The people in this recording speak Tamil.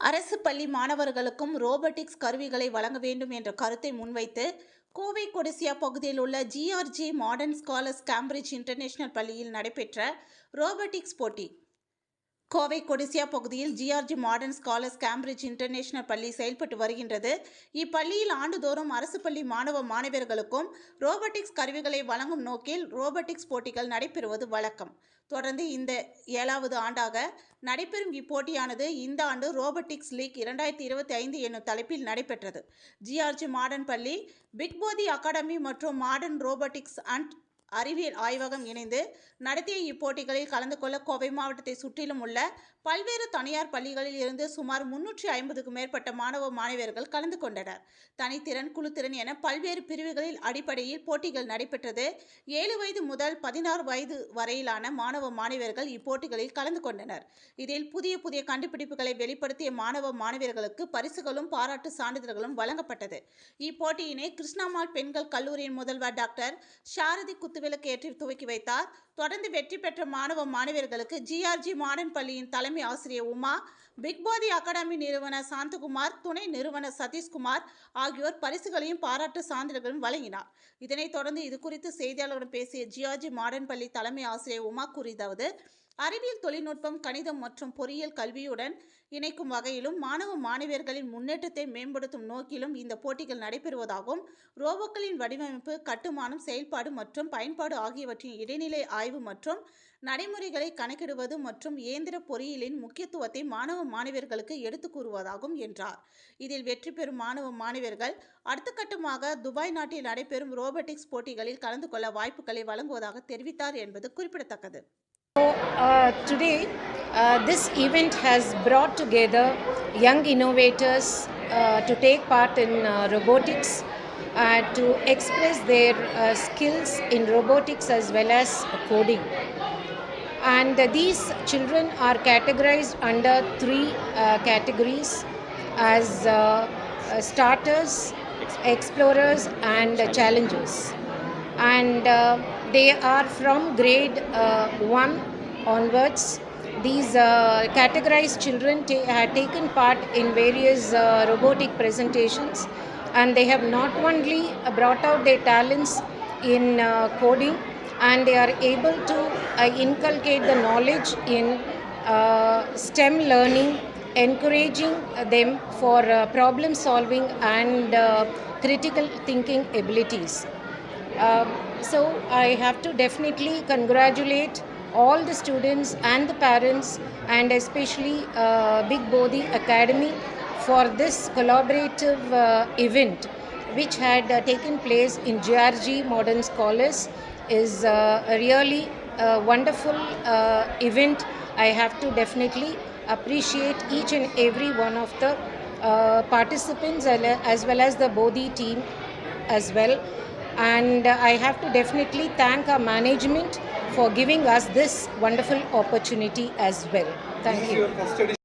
அரசு பள்ளி மாணவர்களுக்கும் ரோபோட்டிக்ஸ் கருவிகளை வழங்க வேண்டும் என்ற கருத்தை முன்வைத்து கோவை கொடிசியா பகுதியில் உள்ள GRG modern scholars Cambridge international பள்ளியில் நடைபெற்ற ரோபோட்டிக்ஸ் போட்டி கோவை கொடிசியா பகுதியில் GRG modern scholars Cambridge international பள்ளி செயல்பட்டு வருகின்றது. இப்பள்ளியில் ஆண்டுதோறும் அரசு பள்ளி மாணவ மாணவர்களுக்கும் ரோபோட்டிக்ஸ் கருவிகளை வழங்கும் நோக்கில் ரோபோட்டிக்ஸ் போட்டிகள் நடைபெறுவது வழக்கம். தொடர்ந்து இந்த ஏழாவது ஆண்டாக நடைபெறும் இப்போட்டியானது இந்த ஆண்டு ரோபோட்டிக்ஸ் லீக் இரண்டாயிரத்தி இருபத்தி ஐந்து என்னும் தலைப்பில் நடைபெற்றது. ஜிஆர்ஜி மாடர்ன் பள்ளி பிக் போதி அகாடமி மற்றும் மாடர்ன் ரோபோட்டிக்ஸ் அண்ட் அறிவியல் ஆய்வகம் இணைந்து நடத்திய இப்போட்டிகளில் கலந்து கொள்ள கோவை மாவட்டத்தை சுற்றிலும் உள்ள பல்வேறு தனியார் பள்ளிகளில் இருந்து சுமார் முன்னூற்றி ஐம்பதுக்கும் மேற்பட்ட மாணவ மாணவியர்கள் கலந்து கொண்டனர். தனித்திறன் குழுத்திறன் என பல்வேறு பிரிவுகளில் அடிப்படையில் போட்டிகள் நடைபெற்றது. ஏழு வயது முதல் பதினாறு வயது வரையிலான மாணவ மாணவியர்கள் இப்போட்டிகளில் கலந்து கொண்டனர். இதில் புதிய புதிய கண்டுபிடிப்புகளை வெளிப்படுத்திய மாணவ மாணவியர்களுக்கு பரிசுகளும் பாராட்டு சான்றிதழ்களும் வழங்கப்பட்டது. இப்போட்டியினை கிருஷ்ணாமால் பெண்கள் கல்லூரியின் முதல்வர் டாக்டர் சாரதி குத்துவிளக்கு ஏற்றி துவக்கி வைத்தார். தொடர்ந்து வெற்றி பெற்ற மாணவ மாணவியர்களுக்கு ஜிஆர்ஜி மாடர்ன் பள்ளியின் தலைமை ஆசிரியர் உமா பிக்பாதி அகாடமி நிறுவனர் சாந்தகுமார் துணை நிறுவனர் சதீஷ்குமார் ஆகியோர் பரிசுகளையும் பாராட்டு சான்றிதழ்களும் வழங்கினார். இதனைத் தொடர்ந்து இது குறித்து செய்தியாளர்களிடம் பேசிய ஜிஆர்ஜி மாடர்ன் பள்ளி தலைமை ஆசிரியர் உமா கூறியதாவது அறிவியல் தொழில்நுட்பம் கணிதம் மற்றும் பொறியியல் கல்வியுடன் இணைக்கும் வகையிலும் மாணவ மாணவியர்களின் முன்னேற்றத்தை மேம்படுத்தும் நோக்கிலும் இந்த போட்டிகள் நடைபெறுவதாகவும் ரோபோக்களின் வடிவமைப்பு கட்டுமானம் செயல்பாடு மற்றும் பயன்பாடு ஆகியவற்றின் இடைநிலை ஆய்வு மற்றும் நடைமுறைகளை கணக்கிடுவது மற்றும் இயந்திர பொறியியலின் முக்கியத்துவத்தை மாணவ மாணவியர்களுக்கு எடுத்துக் கூறுவதாகும் என்றார். இதில் வெற்றி பெறும் மாணவ மாணவியர்கள் அடுத்த கட்டமாக துபாய் நாட்டில் நடைபெறும் ரோபோட்டிக்ஸ் போட்டிகளில் கலந்து கொள்ள வாய்ப்புகளை வழங்குவதாக தெரிவித்தார் என்பது குறிப்பிடத்தக்கது. Uh, today, uh, this event has brought together young innovators uh, to take part in uh, robotics, uh, to express their uh, skills in robotics as well as coding. And these children are categorized under three categories as starters, explorers, and challengers and they are from grade uh, 1 onwards. These uh, categorized children have taken part in various uh, robotic presentations and they have not only brought out their talents in uh, coding and they are able to uh, inculcate the knowledge in uh, STEM learning, encouraging them for problem solving and critical thinking abilities. So I have to definitely congratulate all the students and the parents and especially uh, Big Bodhi Academy for this collaborative uh, event which had uh, taken place in GRG Modern Scholars is uh, a really uh, wonderful uh, event. I have to definitely appreciate each and every one of the participants as well as the Bodhi team as well and I have to definitely thank our management for giving us this wonderful opportunity as well. Thank you. your first edition